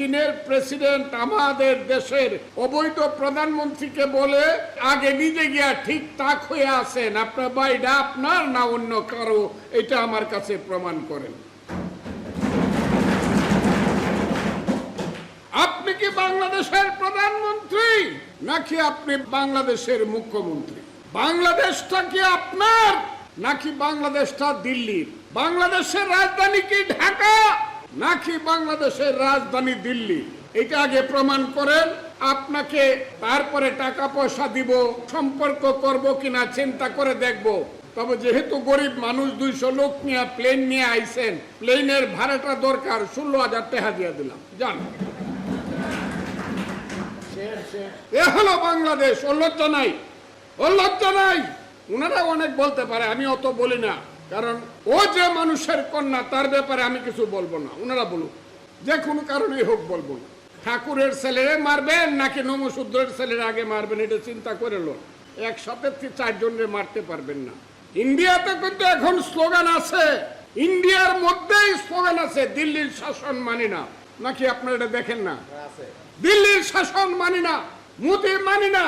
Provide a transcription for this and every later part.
চীনের প্রেসিডেন্ট আমাদের দেশের অবৈধ প্রধানমন্ত্রীকে বলে, আগে নিজে গিয়া ঠিক তাক হয়ে আসেন আপনার বাড়িটা আপনার না অন্য কারও? এটা আমার কাছে প্রমাণ করেন। আপনি কি বাংলাদেশের প্রধানমন্ত্রী? নাকি আপনি বাংলাদেশের মুখ্যমন্ত্রী? বাংলাদেশটা কি আপনার? নাকি বাংলাদেশটা দিল্লির? বাংলাদেশের রাজধানী কি ঢাকা? নাকি বাংলাদেশের রাজধানী দিল্লি? এটা আগে প্রমাণ করেন, আপনাকে তারপরে টাকা পয়সা দিব, সম্পর্ক করব কিনা চিন্তা করে দেখব। তবে যেহেতু গরিব মানুষ, দুইশো লোক নিয়ে প্লেন নিয়ে আইছেন প্লেনের ভাড়াটা দরকার, ষোলো হাজার টাকা দিয়ে দিলাম। জান এ হলো বাংলাদেশ ও লজ্জা নাই। ও লজ্জা নাই। ওনারা অনেক বলতে পারে, আমি অত বলি না। কারণ ও যে মানুষের কন্যা তার ব্যাপারে আমি কিছু বলব না। ওনারা বলুক যে কোনো কারণেই হোক বলব না। ঠাকুরের ছেলেরে মারবেন নাকি নমশূদ্রের ছেলের আগে মারবেন এটা চিন্তা করে লোন একসাথে চারজনরে মারতে পারবেন না। ইন্ডিয়াতে কিন্তু এখন স্লোগান আছে। ইন্ডিয়ার মধ্যেই স্লোগান আছে দিল্লির শাসন মানি না। নাকি আপনারা এটা দেখেন না? দিল্লির শাসন মানি না মোদি মানি না।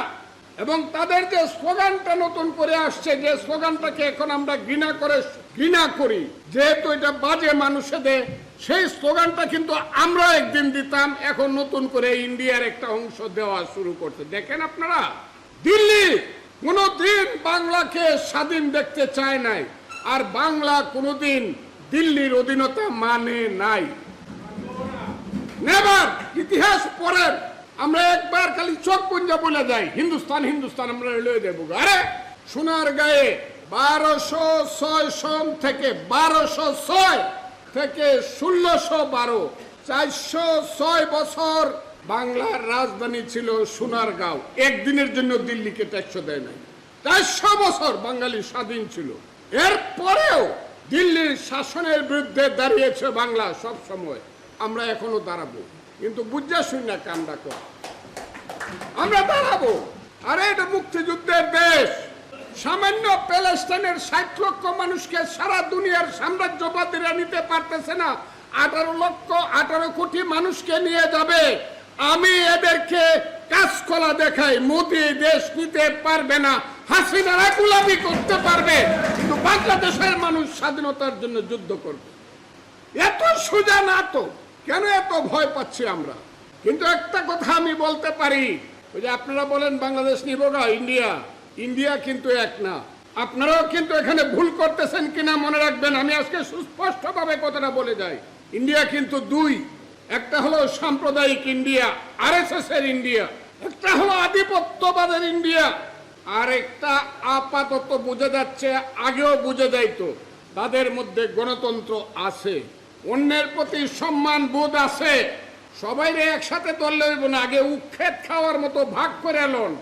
এবং তাদের যে স্লোগানটা নতুন করে আসছে যে স্লোগানটাকে এখন আমরা ঘৃণা করে ঘৃণা করি। যেহেতু এটা বাজে মানুষেদের, সেই স্লোগানটা কিন্তু আমরা একদিন দিতাম, এখন নতুন করে ইন্ডিয়ার একটা অংশ দেওয়া শুরু করছে। দেখেন আপনারা, দিল্লি কোনোদিন বাংলাকে স্বাধীন দেখতে চায় নাই, আর বাংলা কোনোদিন দিল্লির অধীনতা মানে নাই। নেবার ইতিহাস পড়েন আমরা একবার খালি চোখ পুঞ্জা বলে যাই হিন্দুস্তান হিন্দুস্তান, আমরা লয়ে দেবো আরে, সোনার গায়ে বারোশো ছয় সন থেকে বারোশো ছয় থেকে ষোলোশো বারো, চারশো ছয় বছর বাংলার রাজধানী ছিল সোনারগাঁও। একদিনের জন্য দিল্লিকে ট্যাক্স দেয় নাই। চারশো বছর বাঙালি স্বাধীন ছিল। এরপরেও দিল্লির শাসনের বিরুদ্ধে দাঁড়িয়েছে বাংলা সব সময় আমরা এখনও দাঁড়াবো। কিন্তু বুঝা না কামটা কর। আমরা দাঁড়াবো। আরে, এটা মুক্তিযুদ্ধের দেশ। সামান্য প্যালেস্টাইনের ষাট লক্ষ মানুষকে সারা দুনিয়ার সাম্রাজ্যবাদীরা নিতে পারতেছে না। আঠারো লক্ষ, আঠারো কোটি মানুষকে নিয়ে যাবে। আমি এদেরকে কাজকলা দেখাই, মোদি দেশ নিতে পারবে না হাসিনারা গুলামি করতে পারবে, কিন্তু বাংলাদেশের মানুষ স্বাধীনতার জন্য যুদ্ধ করবে। এত সোজা না তো, কেন এত ভয় পাচ্ছি আমরা? কিন্তু একটা কথা আমি বলতে পারি। ওই যে আপনারা বলেন বাংলাদেশ নিব না ইন্ডিয়া। ইন্ডিয়া কিন্তু এক না। আপনারাও কিন্তু এখানে ভুল করতেছেন কিনা মনে রাখবেন, আমি আজকে সুস্পষ্টভাবে কথাটা বলে যাই। ইন্ডিয়া কিন্তু দুই। একটা হলো সাম্প্রদায়িক ইন্ডিয়া, আরএসএস এর ইন্ডিয়া। একটা হলো আধিপত্যবাদের ইন্ডিয়া। আর একটা আপাতত বোঝা যাচ্ছে, আগেও বুঝে যাইতো, তাদের মধ্যে গণতন্ত্র আছে। অন্যের প্রতি সম্মান বোধ আছে। সবাই একসাথে দল লইব না আগে উক্ষেত খাওয়ার মতো ভাগ করে লন।